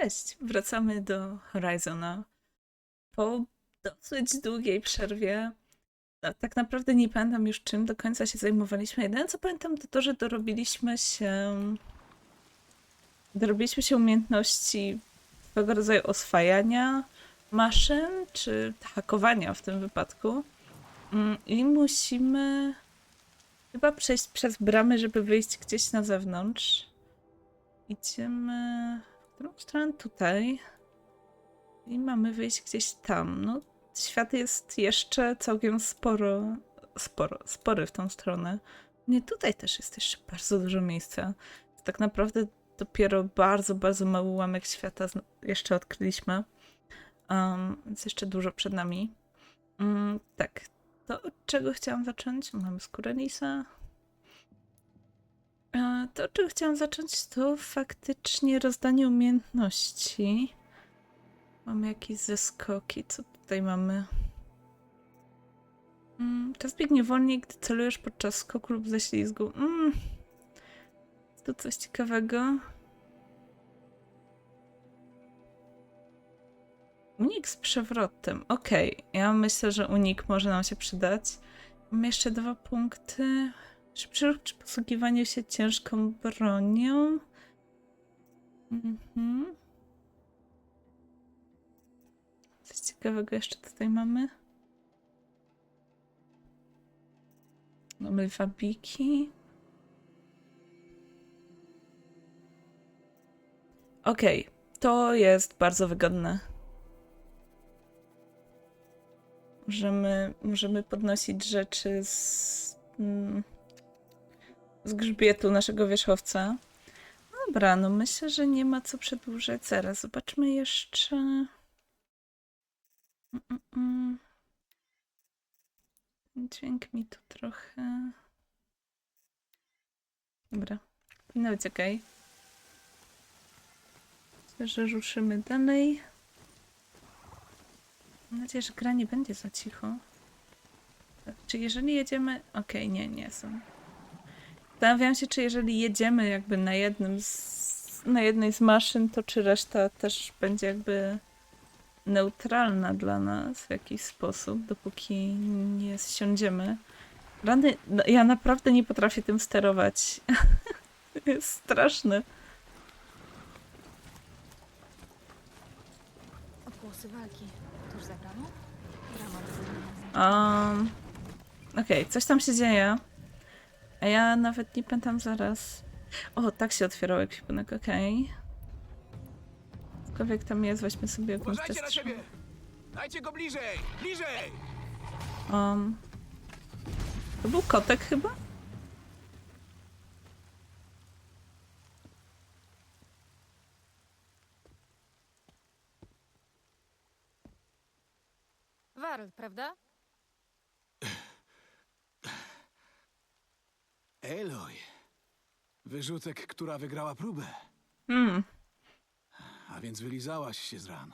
Cześć, wracamy do Horizona. Po dosyć długiej przerwie. No, tak naprawdę nie pamiętam już czym do końca się zajmowaliśmy. Jedyne co pamiętam to to, że dorobiliśmy się. Dorobiliśmy się umiejętności swego rodzaju oswajania maszyn, czy hakowania w tym wypadku. Mm, I musimy chyba przejść przez bramy, żeby wyjść gdzieś na zewnątrz. Idziemy którą stronę? Tutaj. I mamy wyjść gdzieś tam. No, świat jest jeszcze całkiem sporo, sporo, spory w tą stronę. Nie, tutaj też jest jeszcze bardzo dużo miejsca. Tak naprawdę dopiero bardzo, bardzo mały ułamek świata jeszcze odkryliśmy. Um, więc jeszcze dużo przed nami. Mm, tak, to od czego chciałam zacząć? Mamy skórę lisa. To, od chciałam zacząć, to faktycznie rozdanie umiejętności. Mamy jakieś zeskoki. Co tutaj mamy? Mm, czas biegnie wolniej, gdy celujesz podczas skoku lub ześlizgu. Mm. Tu coś ciekawego? Unik z przewrotem. Okej, ja myślę, że unik może nam się przydać. Mamy jeszcze dwa punkty. Ruch przy posługiwaniu się ciężką bronią. Mhm. Coś ciekawego jeszcze tutaj mamy. Mamy wabiki. Okej, to jest bardzo wygodne. Możemy, możemy podnosić rzeczy z, mm, z grzbietu naszego wierzchowca. Dobra, no myślę, że nie ma co przedłużać. Zaraz, zobaczmy jeszcze. Mm, mm, mm. Dźwięk mi tu trochę. Dobra, powinno być ok. Myślę, że ruszymy dalej. Mam nadzieję, że gra nie będzie za cicho. Czy jeżeli jedziemy. Okej, nie, nie są. Zastanawiam się, czy jeżeli jedziemy jakby na jednym z, na jednej z maszyn, to czy reszta też będzie jakby neutralna dla nas w jakiś sposób, dopóki nie zsiądziemy. Rany, no, ja naprawdę nie potrafię tym sterować. Jest straszne. Odgłosy walki. Tuż za bramą? Brama do wyjścia. Um, Okej, coś tam się dzieje. A ja nawet nie pamiętam zaraz. O, tak się otwierał ekwipunek, okej. Cokolwiek tam jest, weźmy sobie jakąś Uważajcie na siebie! Dajcie go bliżej! Bliżej! Um, to był kotek chyba? Warl, prawda? Eloy. Wyrzutek, która wygrała próbę. Hmm, A więc wylizałaś się z ran.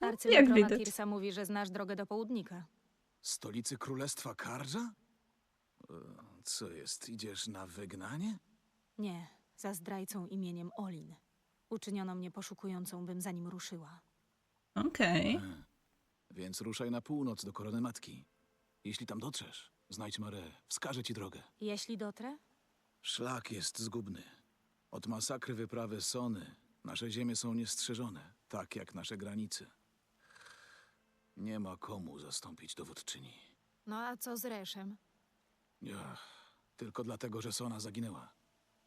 jak Arcymatrona widać. Tirsa mówi, że znasz drogę do południka. Stolicy Królestwa Kardża? E, Co jest, idziesz na wygnanie? Nie, za zdrajcą imieniem Olin. Uczyniono mnie poszukującą, bym za nim ruszyła. okej. Więc ruszaj na północ do Korony Matki. Jeśli tam dotrzesz, znajdź Marę, wskażę ci drogę. Jeśli dotrę? Szlak jest zgubny. Od masakry wyprawy Sony nasze ziemie są niestrzeżone, tak jak nasze granice. Nie ma komu zastąpić dowódczyni. No a co z Reszem? Ach, tylko dlatego, że Sona zaginęła.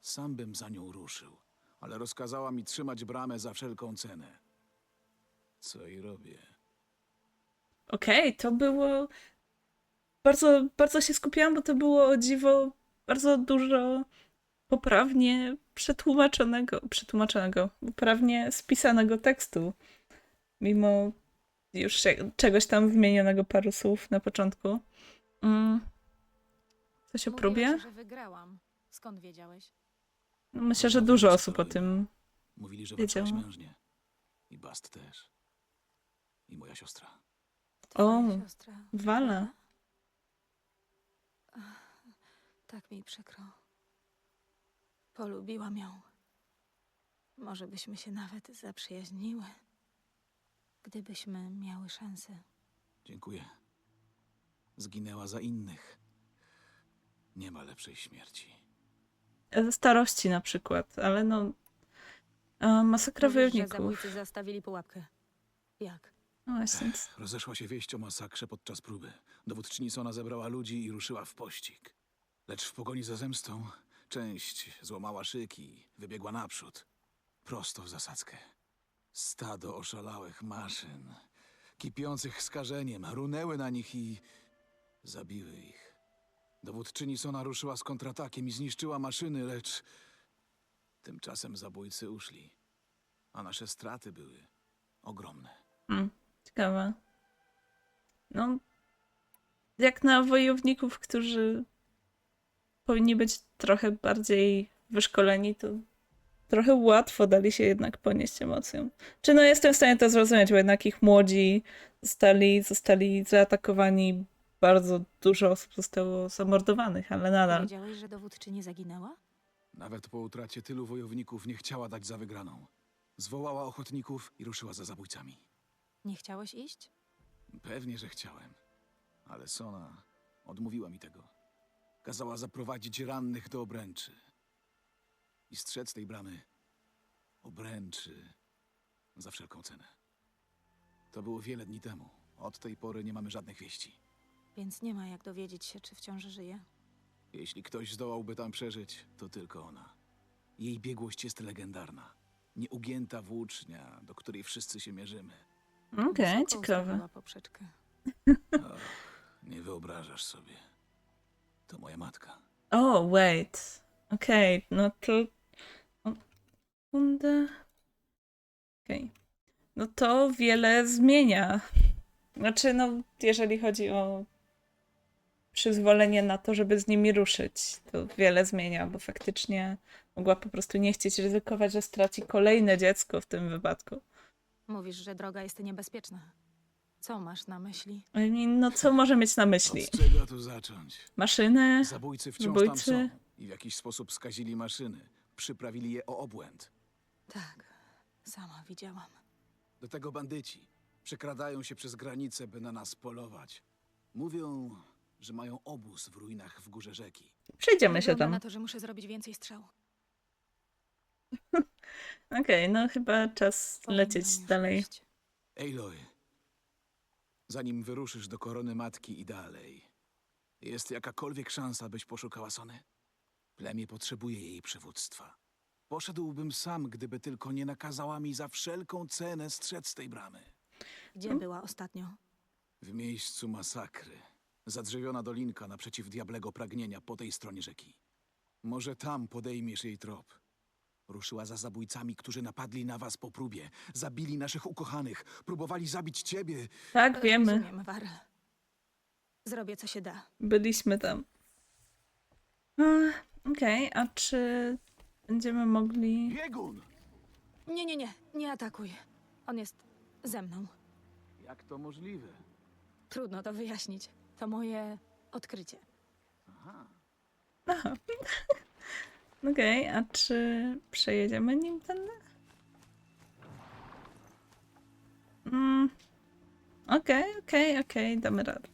Sam bym za nią ruszył, ale rozkazała mi trzymać bramę za wszelką cenę. Co i robię. Okej, to było. Bardzo, bardzo się skupiłam, bo to było o dziwo bardzo dużo poprawnie przetłumaczonego, przetłumaczonego, poprawnie spisanego tekstu. Mimo już się, czegoś tam wymienionego paru słów na początku. Mm. Coś o próbie? że wygrałam. Skąd wiedziałeś? No, Myślę, że dużo osób o tym. Mówili, że mężnie. I Bast też. I moja siostra. O, Twoja siostra. Wala. Ach, Tak mi przykro. Polubiłam ją. Może byśmy się nawet zaprzyjaźniły. Gdybyśmy miały szansę. Dziękuję. Zginęła za innych. Nie ma lepszej śmierci. Ze starości na przykład, ale no... A, masakra Mówisz, że wojowników. zabójcy zastawili pułapkę. Jak? No właśnie. Rozeszła się wieść o masakrze podczas próby. Dowódczyni Sona zebrała ludzi i ruszyła w pościg. Lecz w pogoni za zemstą część złamała szyki i wybiegła naprzód. Prosto w zasadzkę. Stado oszalałych maszyn, kipiących skażeniem, runęły na nich i zabiły ich. Dowódczyni Sona ruszyła z kontratakiem i zniszczyła maszyny, lecz tymczasem zabójcy uszli. A nasze straty były ogromne. Hmm, ciekawe. No, jak na wojowników, którzy powinni być trochę bardziej wyszkoleni, to trochę łatwo dali się jednak ponieść emocjom. Czy no jestem w stanie to zrozumieć, bo jednak ich młodzi zostali, zostali zaatakowani, bardzo dużo osób zostało zamordowanych, ale nadal. Wiedziałeś, że dowódczyni zaginęła? Nawet po utracie tylu wojowników nie chciała dać za wygraną. Zwołała ochotników i ruszyła za zabójcami. Nie chciałeś iść? Pewnie, że chciałem. Ale Sona odmówiła mi tego. Kazała zaprowadzić rannych do obręczy. I strzec tej bramy obręczy za wszelką cenę. To było wiele dni temu. Od tej pory nie mamy żadnych wieści. Więc nie ma jak dowiedzieć się, czy wciąż żyje. Jeśli ktoś zdołałby tam przeżyć, to tylko ona. Jej biegłość jest legendarna. Nieugięta włócznia, do której wszyscy się mierzymy. Okej, Wysoko ciekawe. ustawiła poprzeczkę. Och, nie wyobrażasz sobie. To moja matka. O, wait. Okej, no to... o, Sekundę. Okej. No to wiele zmienia. Znaczy, no, jeżeli chodzi o przyzwolenie na to, żeby z nimi ruszyć, to wiele zmienia, bo faktycznie mogła po prostu nie chcieć ryzykować, że straci kolejne dziecko w tym wypadku. Mówisz, że droga jest niebezpieczna. Co masz na myśli? I mean, No, co może mieć na myśli? Od czego tu zacząć? Maszyny? Zabójcy wciąż tam Zabójcy? są i w jakiś sposób skazili maszyny. Przyprawili je o obłęd. Tak, sama widziałam. Do tego bandyci przekradają się przez granicę, by na nas polować. Mówią, że mają obóz w ruinach w górze rzeki. Przejdziemy się Wygląda tam. na to, że muszę zrobić więcej strzał. Okej, no chyba czas Powinnam lecieć już dalej. iść. Aloy, zanim wyruszysz do korony matki i dalej, jest jakakolwiek szansa, byś poszukała Sony? Plemię potrzebuje jej przywództwa. Poszedłbym sam, gdyby tylko nie nakazała mi za wszelką cenę strzec tej bramy. Gdzie była ostatnio? W miejscu masakry. Zadrzewiona dolinka naprzeciw diablego pragnienia po tej stronie rzeki. Może tam podejmiesz jej trop. Ruszyła za zabójcami, którzy napadli na was po próbie. Zabili naszych ukochanych. Próbowali zabić ciebie. Tak, wiemy. Rozumiem. Zrobię, co się da. Byliśmy tam. A, Okej, a czy będziemy mogli. Biegun! Nie, nie, nie. Nie atakuj. On jest ze mną. Jak to możliwe? Trudno to wyjaśnić. To moje odkrycie. Aha. Okej, a czy przejedziemy nim tędy? Mm. Okej, okej, okej, damy radę.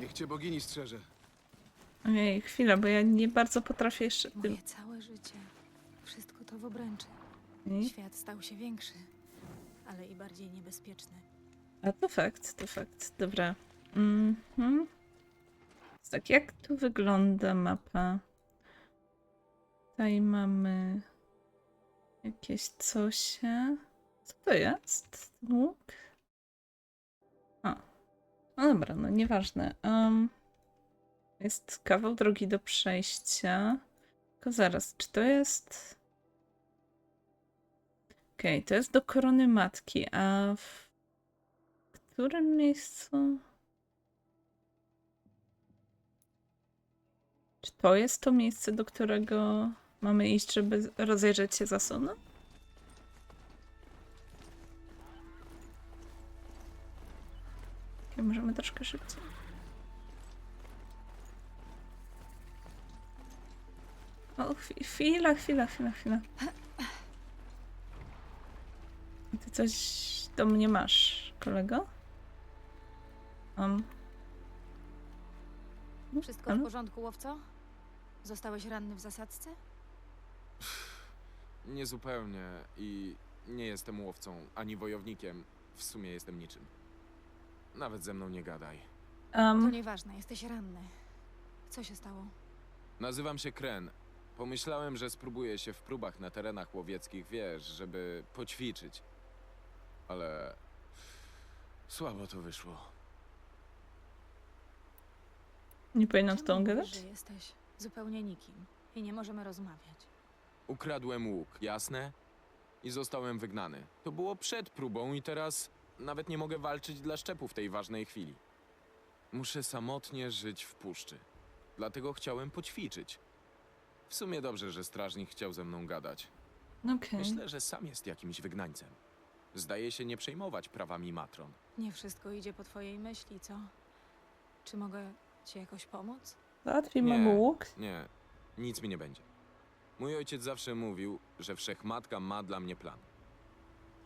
Niech cię bogini strzeże. Ojej, chwila, bo ja nie bardzo potrafię jeszcze tym. Moje całe życie. Wszystko to w obręczy. I- Świat stał się większy, ale i bardziej niebezpieczny. A to fakt, to fakt. Dobra. Mhm. Tak, jak tu wygląda mapa? Tutaj mamy jakieś cosie. Co to jest? Łuk? A. No dobra, no nieważne. Um, jest kawał drogi do przejścia. Tylko zaraz, czy to jest... Okej, to jest do korony matki, a w którym miejscu? Czy to jest to miejsce, do którego mamy iść, żeby rozejrzeć się za Soną? Okay, możemy troszkę szybciej. O, chwi- chwila, chwila, chwila, chwila. Ty coś do mnie masz, kolego? Um. Wszystko w porządku, łowco? Zostałeś ranny w zasadzce? Niezupełnie i nie jestem łowcą ani wojownikiem. W sumie jestem niczym. Nawet ze mną nie gadaj. To Um, nieważne, jesteś ranny. Co się stało? Nazywam się Kren. Pomyślałem, że spróbuję się w próbach na terenach łowieckich, wiesz, żeby poćwiczyć. Ale słabo to wyszło. nie powinnam z Czemu tą mówisz, gadać? że jesteś zupełnie nikim i nie możemy rozmawiać? Ukradłem łuk, jasne? I zostałem wygnany. To było przed próbą i teraz nawet nie mogę walczyć dla szczepu w tej ważnej chwili. Muszę samotnie żyć w puszczy. Dlatego chciałem poćwiczyć. W sumie dobrze, że strażnik chciał ze mną gadać. Okej. Myślę, że sam jest jakimś wygnańcem. Zdaje się nie przejmować prawami matron. Nie wszystko idzie po twojej myśli, co? Czy mogę ci jakoś pomóc? Załatwi Nie. mam łuk. Nie, nic mi nie będzie. Mój ojciec zawsze mówił, że wszechmatka ma dla mnie plan.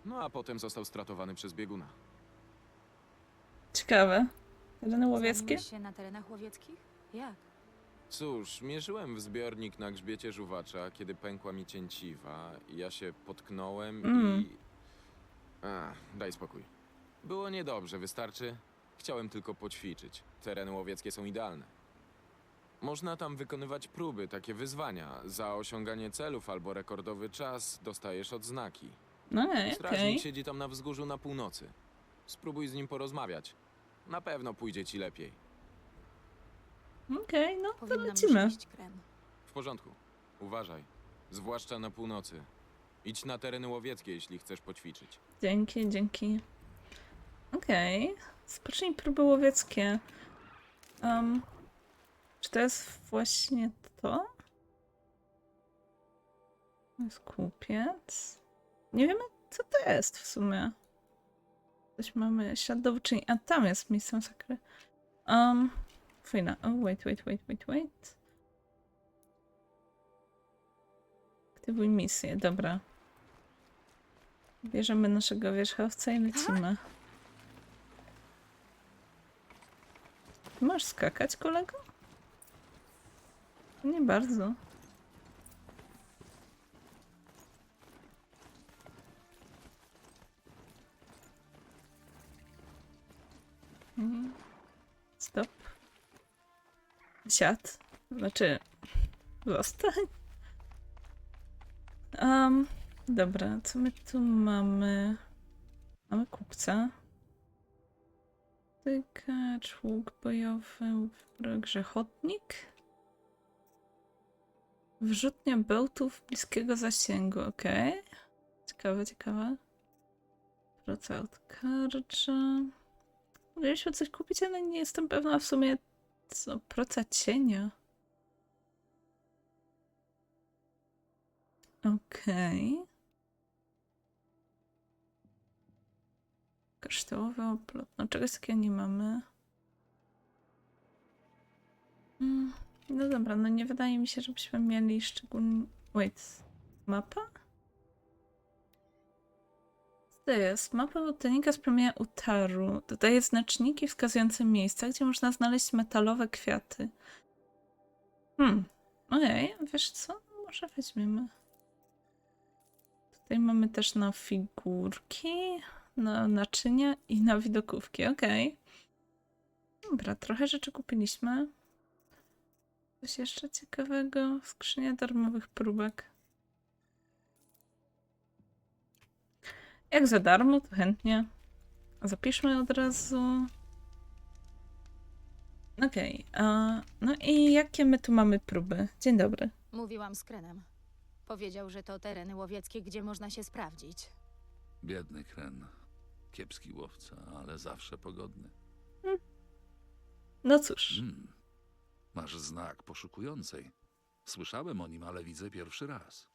No a potem został stratowany przez bieguna. Ciekawe. Tereny łowieckie? Się na terenach łowieckich? Jak? Cóż, mierzyłem w zbiornik na grzbiecie żuwacza, kiedy pękła mi cięciwa. Ja się potknąłem Mm. i... A, daj spokój. Było niedobrze, wystarczy. Chciałem tylko poćwiczyć. Tereny łowieckie są idealne. Można tam wykonywać próby, takie wyzwania. Za osiąganie celów albo rekordowy czas dostajesz odznaki. No nie, okej. Strażnik siedzi tam na wzgórzu na północy. Spróbuj z nim porozmawiać. Na pewno pójdzie ci lepiej. Okej, no to Powinnam lecimy. Kren. W porządku. Uważaj. Zwłaszcza na północy. Idź na tereny łowieckie, jeśli chcesz poćwiczyć. Dzięki, dzięki. Okej. Spocznij próby łowieckie. Um, czy to jest właśnie to? To jest kupiec. Nie wiemy, co to jest w sumie. Coś mamy, ślad dowódczyni. A tam jest miejsce masakry. Um, chwila. Oh, wait, wait, wait, wait, wait. Aktywuj misję, dobra. Bierzemy naszego wierzchowca i lecimy. Ty Masz skakać, kolego? Nie bardzo. Mm. Stop. Siad. Znaczy, zostań. Um, dobra, co my tu mamy? Mamy kupca. Tykacz, łuk bojowy, grzechotnik. Wrzutnia bełtów bliskiego zasięgu, okej. Ciekawe, ciekawe. Praca od karcza. Mogliśmy coś kupić, ale nie jestem pewna w sumie, co praca cienia. Okej. Kryształowy oplot. No czegoś takiego nie mamy. Mm, no dobra, no nie wydaje mi się, żebyśmy mieli szczególnie... Wait. Mapa? Co to jest? Mapa botanika z promienia Utaru. Dodaje znaczniki wskazujące miejsca, gdzie można znaleźć metalowe kwiaty. Hmm. Ojej, wiesz co? Może weźmiemy. Tutaj mamy też na figurki, na naczynia i na widokówki. Okej. Dobra, trochę rzeczy kupiliśmy. Coś jeszcze ciekawego? Skrzynia darmowych próbek. Jak za darmo, to chętnie. Zapiszmy od razu. Okej. a no i jakie my tu mamy próby? Dzień dobry. Mówiłam z Krenem. Powiedział, że to tereny łowieckie, gdzie można się sprawdzić. Biedny Kren. Kiepski łowca, ale zawsze pogodny. No cóż. Mm. Masz znak poszukującej. Słyszałem o nim, ale widzę pierwszy raz.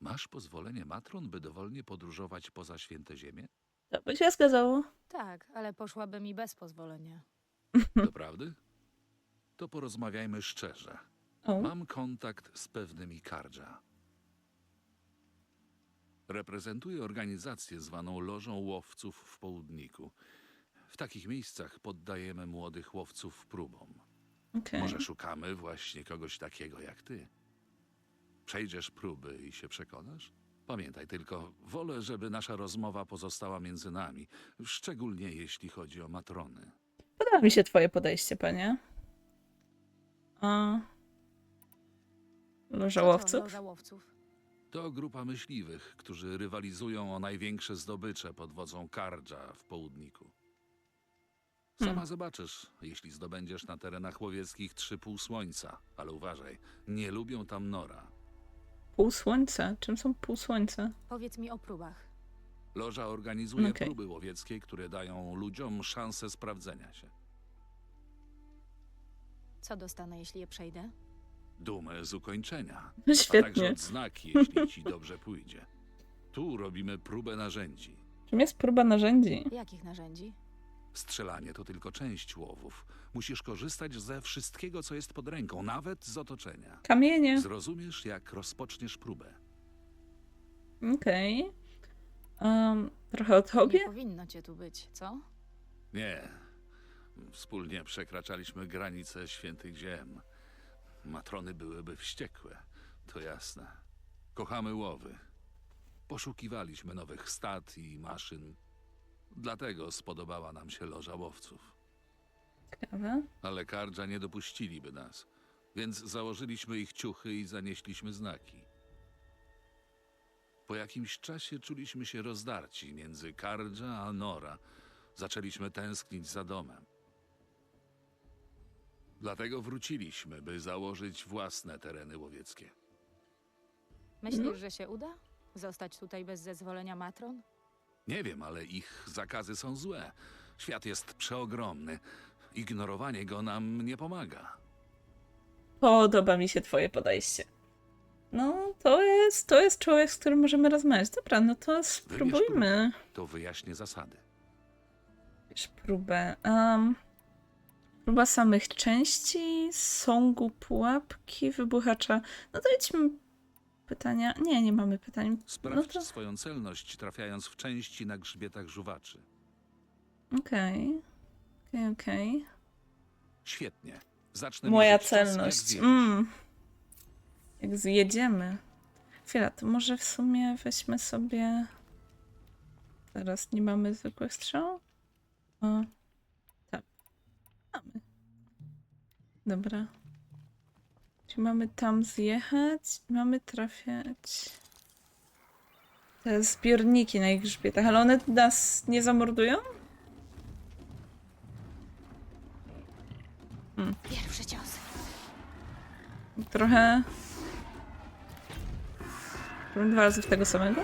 Masz pozwolenie matron, by dowolnie podróżować poza święte ziemię? To by się zgadzało. Tak, ale poszłaby mi bez pozwolenia. Doprawdy? To porozmawiajmy szczerze. O, Mam kontakt z pewnymi Kardża. Reprezentuję organizację zwaną Lożą Łowców w Południku. W takich miejscach poddajemy młodych łowców próbom. Okej. Może szukamy właśnie kogoś takiego jak ty. Przejdziesz próby i się przekonasz? Pamiętaj tylko, wolę, żeby nasza rozmowa pozostała między nami, szczególnie jeśli chodzi o matrony. Podoba mi się twoje podejście, panie. A... Co to łowców? loża łowców? To grupa myśliwych, którzy rywalizują o największe zdobycze pod wodzą Kardża w południku. Sama Hmm. zobaczysz, jeśli zdobędziesz na terenach łowieckich trzy pół słońca, ale uważaj, nie lubią tam nora. Pół słońca? Czym są pół słońca? Powiedz mi o próbach. Loża organizuje Okej. próby łowieckie, które dają ludziom szansę sprawdzenia się. Co dostanę, jeśli je przejdę? Dumę z ukończenia, a także Świetnie. odznaki, jeśli ci dobrze pójdzie. Tu robimy próbę narzędzi. Czym jest próba narzędzi? Jakich narzędzi? Strzelanie to tylko część łowów. Musisz korzystać ze wszystkiego, co jest pod ręką, nawet z otoczenia. Kamienie. Zrozumiesz, jak rozpoczniesz próbę. Okej. Em, trochę o tobie? Nie powinno cię tu być, co? Nie. Wspólnie przekraczaliśmy granice świętych ziem. Matrony byłyby wściekłe, to jasne. Kochamy łowy. Poszukiwaliśmy nowych stad i maszyn. Dlatego spodobała nam się loża łowców. Ciekawe. Ale kardża nie dopuściliby nas, więc założyliśmy ich ciuchy i zanieśliśmy znaki. Po jakimś czasie czuliśmy się rozdarci między kardża a Nora. Zaczęliśmy tęsknić za domem. Dlatego wróciliśmy, by założyć własne tereny łowieckie. Myślisz, że się uda? Zostać tutaj bez zezwolenia matron? Nie wiem, ale ich zakazy są złe. Świat jest przeogromny. Ignorowanie go nam nie pomaga. Podoba mi się twoje podejście. No, to jest, to jest człowiek, z którym możemy rozmawiać. Dobra, no to spróbujmy. To wyjaśnię zasady. Bierz próbę. Um, próba samych części, sągu, pułapki, wybuchacza. No to idźmy. Pytania? Nie, nie mamy pytań. Sprawdź No to swoją celność, trafiając w części na grzbietach żuwaczy. okej. Okej, okej. Świetnie. Zacznę Moja mierzyć czas, jak celność. zjedziesz. Mm. Jak zjedziemy. Chwila, to może w sumie weźmy sobie. Teraz nie mamy zwykłych strzał? O. Tak. Mamy. Dobra. Czy mamy tam zjechać? Mamy trafiać. Te zbiorniki na ich grzbietach, ale one nas nie zamordują? Pierwszy cios. Trochę. Dwa razy w tego samego?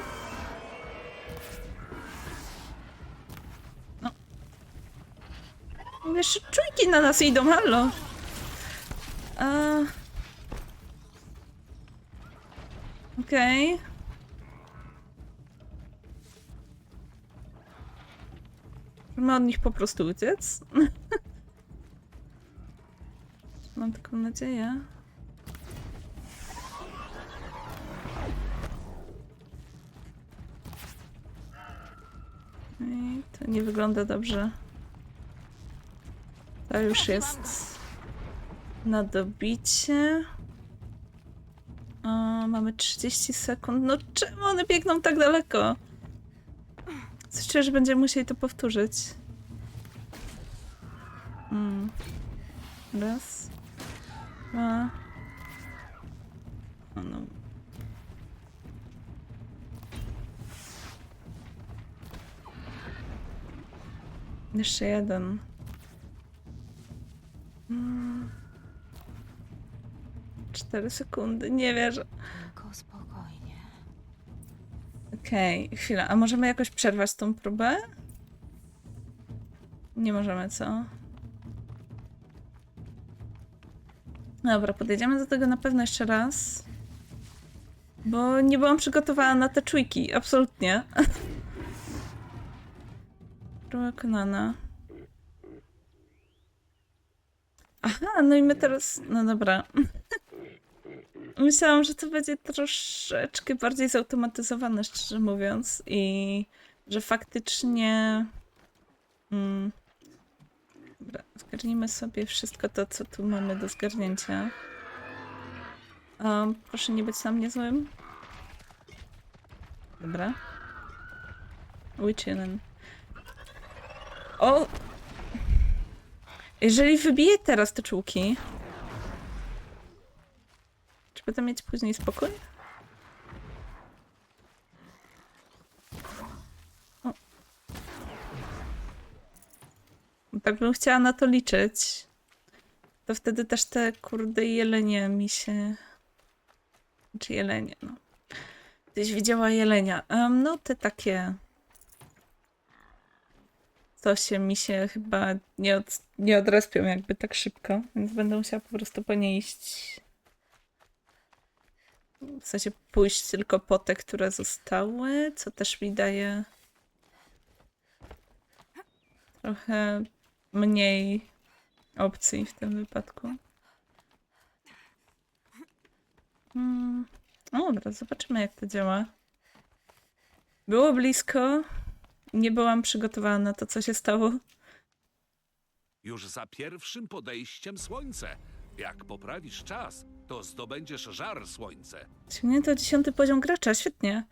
No. Wiesz, czujki na nas idą, halo! A... Okej. Mamy od nich po prostu uciec? Mam taką nadzieję. I to nie wygląda dobrze. To już jest na dobicie. Mamy 30 sekund. No czemu one biegną tak daleko? Coś że będziemy musieli to powtórzyć. Mm. Raz. Dwa. O no. Jeszcze jeden. Mm. Cztery sekundy, nie wierzę. Tylko spokojnie. Okej, chwila, a możemy jakoś przerwać tą próbę? Nie możemy, co? Dobra, podejdziemy do tego na pewno jeszcze raz. Bo nie byłam przygotowana na te czujki, absolutnie. Próba Konana. Aha, no i my teraz. No dobra. Myślałam, że to będzie troszeczkę bardziej zautomatyzowane, szczerze mówiąc, i że faktycznie. Mm, dobra, zgarnijmy sobie wszystko to, co tu mamy do zgarnięcia. Um, proszę nie być na mnie złym. Dobra. Witchinen. O! Jeżeli wybiję teraz te czułki, czy będę mieć później spokój? Tak bym chciała na to liczyć. To wtedy też te kurde jelenie mi się... Czy jelenie, no. Gdzieś widziała jelenia. Em, no te takie... To się mi się chyba nie, od, nie odrespią jakby tak szybko, więc będę musiała po prostu po nie iść w sensie pójść tylko po te, które zostały, co też mi daje trochę mniej opcji w tym wypadku. Mm. No dobra, zobaczymy jak to działa. Było blisko. Nie byłam przygotowana na to, co się stało. Już za pierwszym podejściem słońce. Jak poprawisz czas, to zdobędziesz żar słońce. Osiągnięto dziesiąty poziom gracza, świetnie.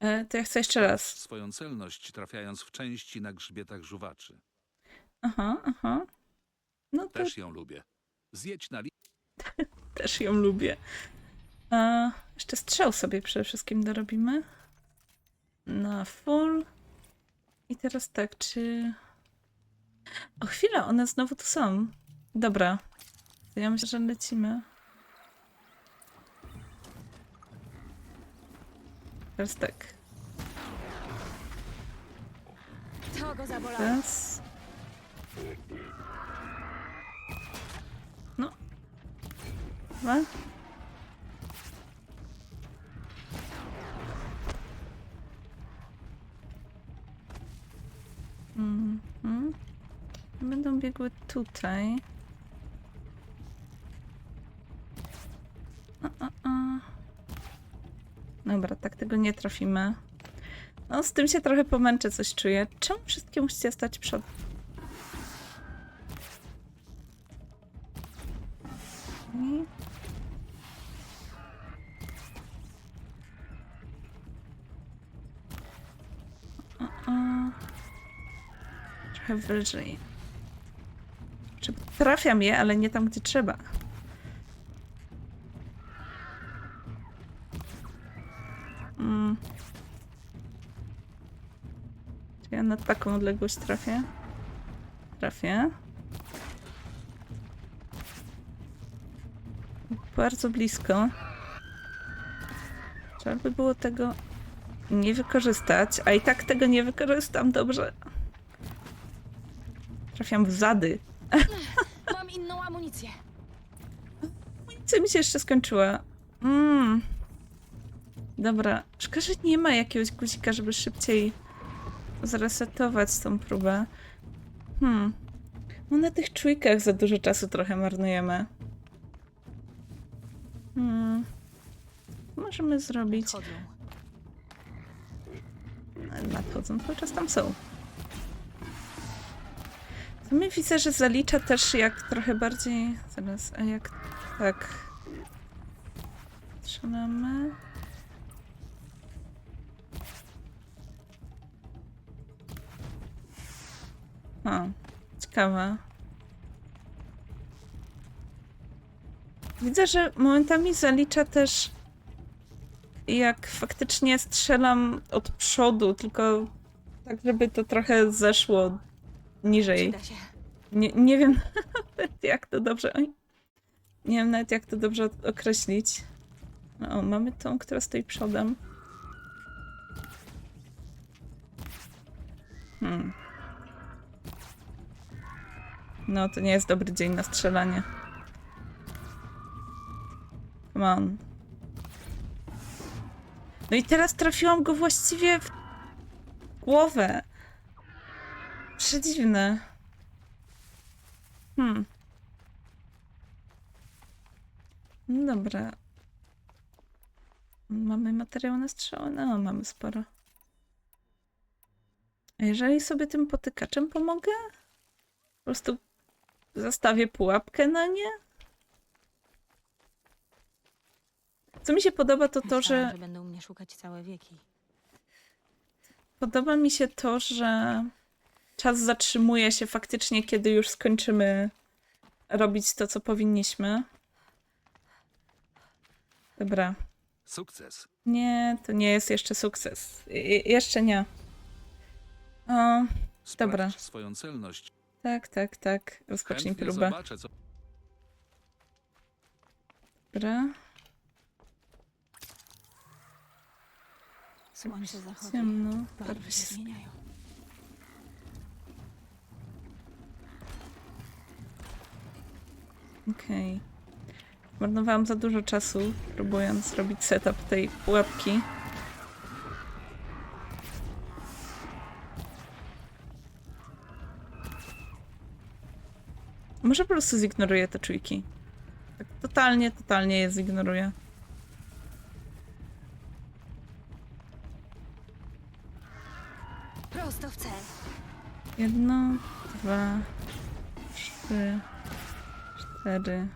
E, to ja chcę jeszcze raz. Swoją celność trafiając w części na grzbietach żuwaczy. Aha, aha. No to Też ją lubię. Zjedź na li- Też ją lubię. A, jeszcze strzał sobie przede wszystkim dorobimy. Na full. I teraz tak, czy... O chwilę, one znowu tu są. Dobra. To ja myślę, że lecimy. Teraz tak. To go zabolało. Raz. No. Dwa. Mhm. Będą biegły tutaj. Tego nie trafimy. No, z tym się trochę pomęczę, coś czuję. Czemu wszystkie musicie stać przed... Trochę wyżej. Trafiam je, ale nie tam, gdzie trzeba. Taką odległość trafię? Trafię. Bardzo blisko. Trzeba by było tego nie wykorzystać, a i tak tego nie wykorzystam dobrze. Trafiam w zady. Mam inną amunicję. Co mi się jeszcze skończyła? Mm. Dobra. Szkoda, że nie ma jakiegoś guzika, żeby szybciej zresetować tą próbę. Hmm. No na tych czujkach za dużo czasu trochę marnujemy. Hmm. Możemy zrobić... Chodzą. Nadchodzą, cały czas tam są. To my widzę, że zalicza też jak trochę bardziej... Zaraz, a jak tak... Trzymamy... O, ciekawe. Widzę, że momentami zalicza też jak faktycznie strzelam od przodu, tylko tak, żeby to trochę zeszło niżej. Nie, nie wiem nawet jak to dobrze. Oj. Nie wiem nawet jak to dobrze określić. No, o, mamy tą, która stoi przodem. Hmm. No, to nie jest dobry dzień na strzelanie. Come on. No i teraz trafiłam go właściwie w głowę. Przedziwne. Hmm. No dobra. Mamy materiał na strzały? No, mamy sporo. A jeżeli sobie tym potykaczem pomogę? Po prostu zastawię pułapkę na nie? Co mi się podoba, to to, Myślałam, że że będą mnie szukać całe wieki. Podoba mi się to, że czas zatrzymuje się faktycznie, kiedy już skończymy robić to, co powinniśmy. Dobra. Sukces. Nie, to nie jest jeszcze sukces. I, jeszcze nie. O, Sprawdź Dobra. swoją celność. Tak, tak, tak. Rozpocznij Chętnie próbę. zobaczę, co Dobra. Słońce zachodzi. Ciemno. Barwy się zmieniają. Okej. Marnowałam za dużo czasu, próbując zrobić setup tej pułapki. Może po prostu zignoruję te czujki. Tak totalnie, totalnie je zignoruję. Prosto w cel. Jedno, dwa, trzy, cztery.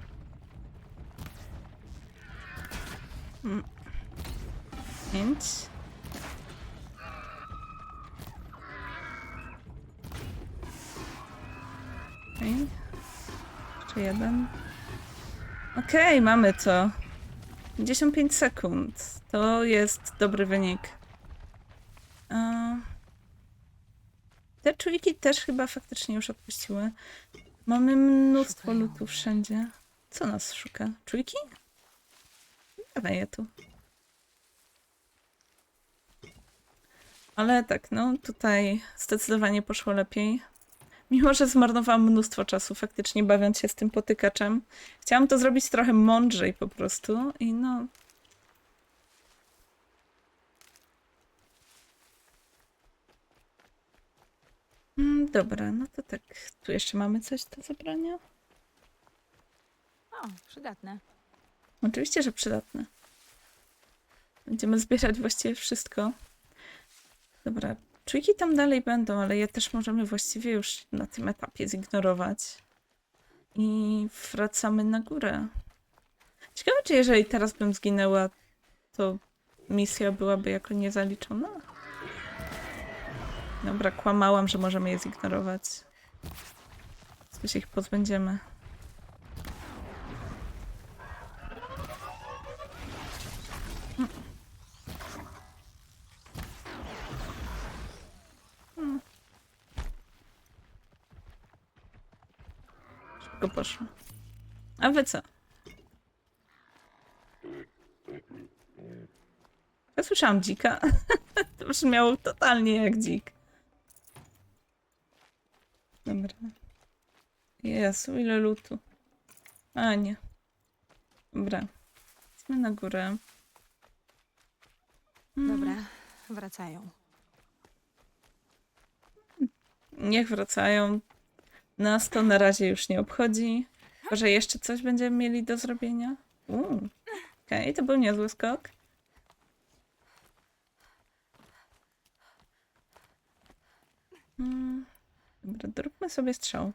Mm. Pięć. Okej. Jeden. Okej, mamy to. 55 sekund. To jest dobry wynik. Te czujki też chyba faktycznie już odpuściły. Mamy mnóstwo lutów wszędzie. Co nas szuka? Czujki? Dawaj je tu. Ale tak, no tutaj zdecydowanie poszło lepiej. Mimo, że zmarnowałam mnóstwo czasu faktycznie bawiąc się z tym potykaczem. Chciałam to zrobić trochę mądrzej po prostu i no... Mm, Dobra, no to tak. Tu jeszcze mamy coś do zabrania? O, przydatne. Oczywiście, że przydatne. Będziemy zbierać właściwie wszystko. Dobra, czujki tam dalej będą, ale je też możemy właściwie już na tym etapie zignorować. I wracamy na górę. Ciekawe, czy jeżeli teraz bym zginęła, to misja byłaby jako niezaliczona? Dobra, kłamałam, że możemy je zignorować. Co się ich pozbędziemy. Szybko poszło. A wy co? Ja słyszałam dzika. to brzmiało totalnie jak dzik. Dobra. Jezu, ile lutu. A nie. Dobra. Idźmy na górę. Mm, Dobra, wracają. Niech wracają. Nas to na razie już nie obchodzi. Chyba, że jeszcze coś będziemy mieli do zrobienia. Okej, to był niezły skok. Mm, Dobra, zróbmy sobie strzał.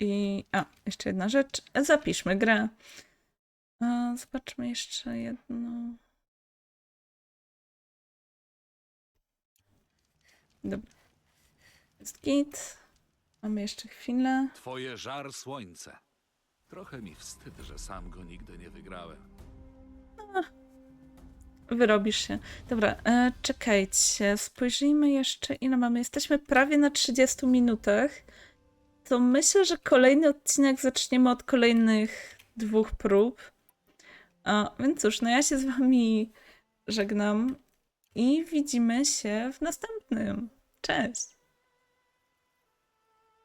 I. A, jeszcze jedna rzecz. Zapiszmy grę. A, zobaczmy jeszcze jedno. Dobra. Jest git. Mamy jeszcze chwilę. Twoje żar słońce. Trochę mi wstyd, że sam go nigdy nie wygrałem. Wyrobisz się. Dobra, e, czekajcie. Spojrzyjmy jeszcze, ile mamy. Jesteśmy prawie na 30 minutach. To myślę, że kolejny odcinek zaczniemy od kolejnych dwóch prób. A, więc cóż, no ja się z wami żegnam i widzimy się w następnym. Cześć!